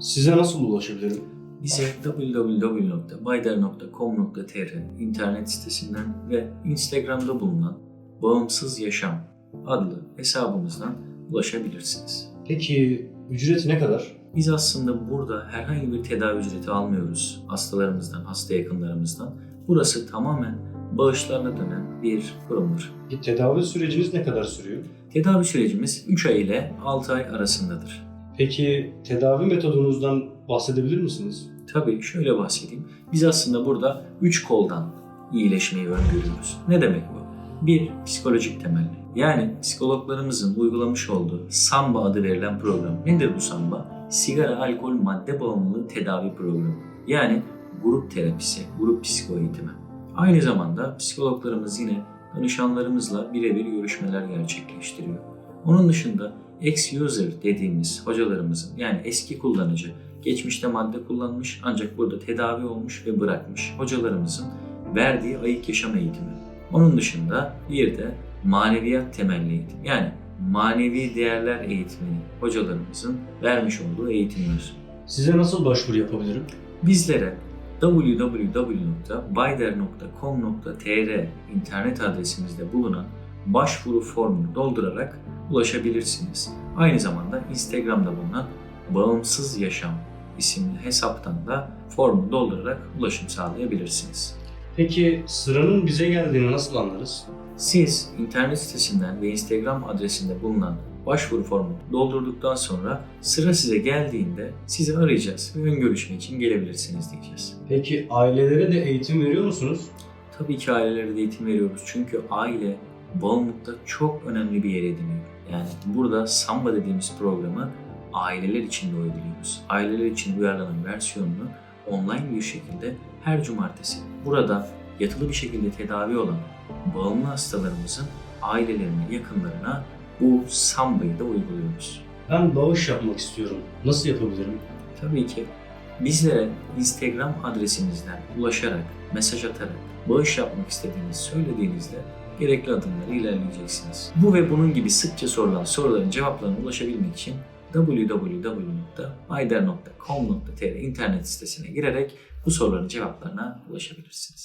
Size nasıl ulaşabilirim? Bize www.bayder.com.tr internet sitesinden ve Instagram'da bulunan Bağımsız Yaşam adlı hesabımızdan ulaşabilirsiniz. Peki ücreti ne kadar? Biz aslında burada herhangi bir tedavi ücreti almıyoruz hastalarımızdan, hasta yakınlarımızdan. Burası tamamen bağışlarına dönen bir kurumdur. Tedavi süreciniz ne kadar sürüyor? Tedavi sürecimiz 3 ay ile 6 ay arasındadır. Peki tedavi metodunuzdan bahsedebilir misiniz? Tabii şöyle bahsedeyim. Biz aslında burada 3 koldan iyileşmeyi öngörüyoruz. Ne demek bu? Bir, psikolojik temelli. Yani psikologlarımızın uygulamış olduğu SAMBA adı verilen program. Nedir bu SAMBA? Sigara, alkol, madde bağımlılığı tedavi programı. Yani grup terapisi, grup psiko. Aynı zamanda psikologlarımız yine danışanlarımızla birebir görüşmeler gerçekleştiriyor. Onun dışında ex-user dediğimiz hocalarımızın yani eski kullanıcı, geçmişte madde kullanmış ancak burada tedavi olmuş ve bırakmış hocalarımızın verdiği ayık yaşam eğitimi. Onun dışında bir de maneviyat temelli eğitim yani manevi değerler eğitimini hocalarımızın vermiş olduğu eğitimler. Size nasıl başvuru yapabilirim? Bizlere www.bayder.com.tr internet adresimizde bulunan başvuru formunu doldurarak ulaşabilirsiniz. Aynı zamanda Instagram'da bulunan Bağımsız Yaşam isimli hesaptan da formu doldurarak ulaşım sağlayabilirsiniz. Peki sıranın bize geldiğini nasıl anlarız? Siz internet sitesinden ve Instagram adresinde bulunan başvuru formunu doldurduktan sonra sıra size geldiğinde sizi arayacağız ve ön görüşme için gelebilirsiniz diyeceğiz. Peki ailelere de eğitim veriyor musunuz? Tabii ki ailelere de eğitim veriyoruz çünkü aile bağımlılıkta çok önemli bir yer ediniyor. Yani burada Samba dediğimiz programı aileler için de uyguluyoruz. Aileler için uyarlanan versiyonunu online bir şekilde her cumartesi burada yatılı bir şekilde tedavi olan bağımlı hastalarımızın ailelerine, yakınlarına bu Samba'yı da uyguluyoruz. Ben bağış yapmak istiyorum. Nasıl yapabilirim? Tabii ki bizlere Instagram adresimizden ulaşarak, mesaj atarak, bağış yapmak istediğinizi söylediğinizde gerekli adımları ilerleyeceksiniz. Bu ve bunun gibi sıkça sorulan soruların cevaplarına ulaşabilmek için www.bayder.com.tr internet sitesine girerek bu soruların cevaplarına ulaşabilirsiniz.